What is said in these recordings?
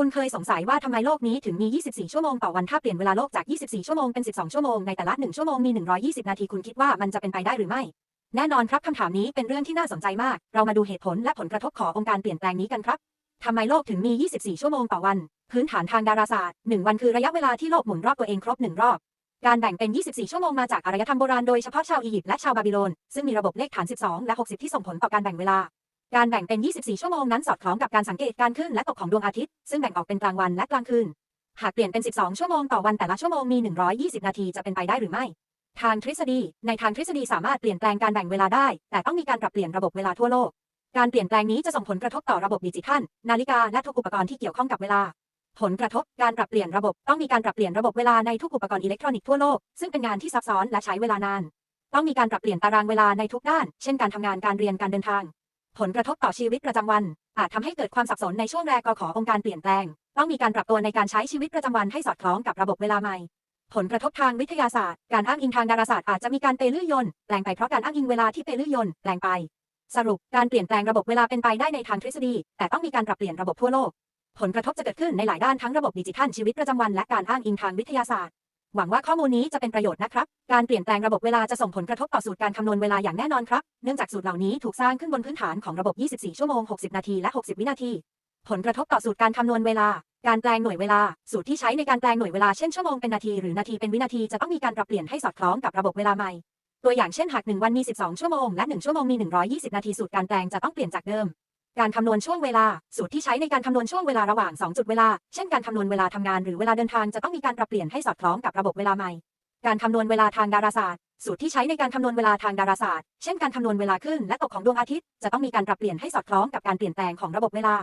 คุณเคยสงสัยว่าทำไมโลกนี้ถึงมี 24 ชั่วโมงต่อวันถ้าเปลี่ยนเวลาโลกจาก 24 ชั่วโมงเป็น 12 ชั่วโมงในแต่ละ 1 ชั่วโมงมี 120 นาทีคุณคิดว่ามันจะเป็นไปได้หรือไม่ แน่นอนครับคำถามนี้เป็นเรื่องที่น่าสนใจมาก เรามาดูเหตุผลและผลกระทบขององค์การเปลี่ยนแปลงนี้กันครับทำไมโลกถึงมี 24 ชั่วโมงต่อวัน พื้นฐานทางดาราศาสตร์ 1 วันคือระยะเวลาที่โลกหมุนรอบตัวเองครบ 1 รอบ การแบ่งเป็น 24 ชั่วโมงมาจากอารยธรรมโบราณโดยเฉพาะชาวอียิปต์และชาวบาบิโลน ซึ่งมีระบบเลขฐาน 12 และ 60 ที่ส่งผลต่อการแบ่งเวลา การแบ่งเป็น 24 ชั่วโมงนั้นสอดคล้องกับการสังเกตการขึ้นและตกของดวงอาทิตย์ ซึ่งแบ่งออกเป็นกลางวันและกลางคืน หากเปลี่ยนเป็น 12 ชั่วโมงต่อวันแต่ละชั่วโมงมี 120 นาทีจะเป็นไปได้หรือไม่ ทางทฤษฎี ในทางทฤษฎีสามารถเปลี่ยนแปลงการแบ่งเวลาได้ แต่ต้องมีการปรับเปลี่ยนระบบเวลาทั่วโลก การเปลี่ยนแปลงนี้จะส่งผลกระทบต่อระบบดิจิทัล นาฬิกาและทุกอุปกรณ์ที่เกี่ยวข้องกับเวลา ผลกระทบการปรับเปลี่ยนระบบต้องมีการปรับเปลี่ยนระบบเวลาในทุกอุปกรณ์อิเล็กทรอนิกส์ทั่วโลกซึ่งเป็นงานที่ซับซ้อนและใช้เวลานาน ต้องมีการปรับเปลี่ยนตารางเวลาในทุกด้าน เช่น การทำงานการเรียนการเดินทาง ผลกระทบต่อชีวิตประจำวัน อาจทำให้เกิดความสับสนในช่วงแรกกขอองค์การเปลี่ยนแปลง ต้องมีการปรับตัวในการใช้ชีวิตประจำวันให้สอดคล้องกับระบบเวลาใหม่ ผลกระทบทางวิทยาศาสตร์ การอ้างอิงทางดาราศาสตร์อาจจะมีการเปลื้อยนแปลงไปเพราะการอ้างอิงเวลาที่เปลื้อยนแปลงไป สรุปการเปลี่ยนแปลงระบบเวลาเป็นไปได้ในทางทฤษฎี แต่ต้องมีการปรับเปลี่ยนระบบทั่วโลก ผลกระทบจะเกิดขึ้นในหลายด้านทั้งระบบดิจิทัลชีวิตประจำวันและการอ้างอิงทางวิทยาศาสตร์ หวังว่าข้อมูลนี้จะเป็นประโยชน์นะครับ การเปลี่ยนแปลงระบบเวลาจะส่งผลกระทบต่อสูตรการคำนวณเวลาอย่างแน่นอนครับ เนื่องจากสูตรเหล่านี้ถูกสร้างขึ้นบนพื้นฐานของระบบ 24 ชั่วโมง 60 นาที และ 60 วินาที ผลกระทบต่อสูตรการคำนวณเวลา การแปลงหน่วยเวลา สูตรที่ใช้ในการแปลงหน่วยเวลา เช่นชั่วโมงเป็นนาที หรือนาทีเป็นวินาที จะต้องมีการปรับเปลี่ยนให้สอดคล้องกับระบบเวลาใหม่ ตัวอย่างเช่น หาก1วันมี 12 ชั่วโมง และ 1 ชั่วโมงมี 120 นาที สูตรการแปลงจะต้องเปลี่ยนจากเดิม การคำนวณช่วงเวลา สูตรที่ใช้ในการคำนวณช่วงเวลาระหว่าง 2 จุดเวลา เช่นการคำนวณเวลาทำงานหรือเวลาเดินทางจะต้องมีการปรับเปลี่ยนให้สอดคล้องกับระบบเวลาใหม่ การคำนวณเวลาทางดาราศาสตร์ สูตรที่ใช้ในการคำนวณเวลาทางดาราศาสตร์ เช่นการคำนวณเวลาขึ้นและตกของดวงอาทิตย์จะต้องมีการปรับเปลี่ยนให้สอดคล้องกับการเปลี่ยนแปลงของระบบเวลา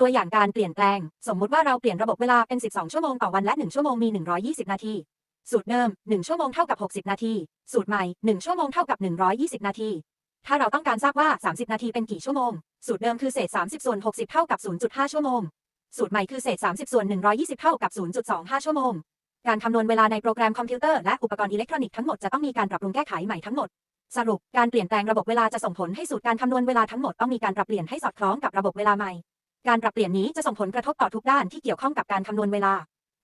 ตัวอย่างการเปลี่ยนแปลง สมมุติว่าเราเปลี่ยนระบบเวลาเป็น 12 ชั่วโมงต่อวันและ 1 ชั่วโมงมี 120 นาที สูตรเดิม 1 ชั่วโมงเท่ากับ 60 นาที สูตรใหม่ 1 ชั่วโมงเท่ากับ 120 นาที ถ้าเราต้องการทราบว่า 30 นาทีเป็นกี่ชั่วโมง สูตรเดิมคือเศษ 30 ส่วน 60 เท่ากับ 0.5 ชั่วโมง สูตรใหม่คือเศษ 30 ส่วน 120 เท่ากับ 0.25 ชั่วโมง การคำนวณเวลาในโปรแกรมคอมพิวเตอร์และอุปกรณ์อิเล็กทรอนิกส์ทั้งหมดจะต้องมีการปรับปรุงแก้ไขใหม่ทั้งหมด สรุป การเปลี่ยนแปลงระบบเวลาจะส่งผลให้สูตรการคำนวณเวลาทั้งหมดต้องมีการปรับเปลี่ยนให้สอดคล้องกับระบบเวลาใหม่ การปรับเปลี่ยนนี้จะส่งผลกระทบต่อทุกด้านที่เกี่ยวข้องกับการคำนวณเวลา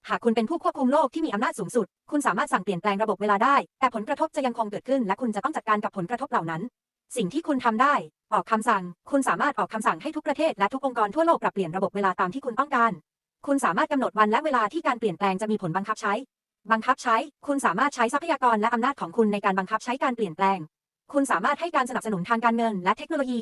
หากคุณเป็นผู้ควบคุมโลกที่มีอำนาจสูงสุด คุณสามารถสั่งเปลี่ยนแปลงระบบเวลาได้ แต่ผลกระทบจะยังคงเกิดขึ้น และคุณจะต้องจัดการกับผลกระทบเหล่านั้น สิ่งที่คุณทำได้ ออกคำสั่ง คุณสามารถออกคำสั่งให้ทุกประเทศและทุกองค์กรทั่วโลกปรับเปลี่ยนระบบเวลาตามที่คุณต้องการ คุณสามารถกำหนดวันและเวลาที่การเปลี่ยนแปลงจะมีผลบังคับใช้ บังคับใช้ คุณสามารถใช้ทรัพยากรและอำนาจของคุณในการบังคับใช้การเปลี่ยนแปลง คุณสามารถให้การสนับสนุนทางการเงินและเทคโนโลยี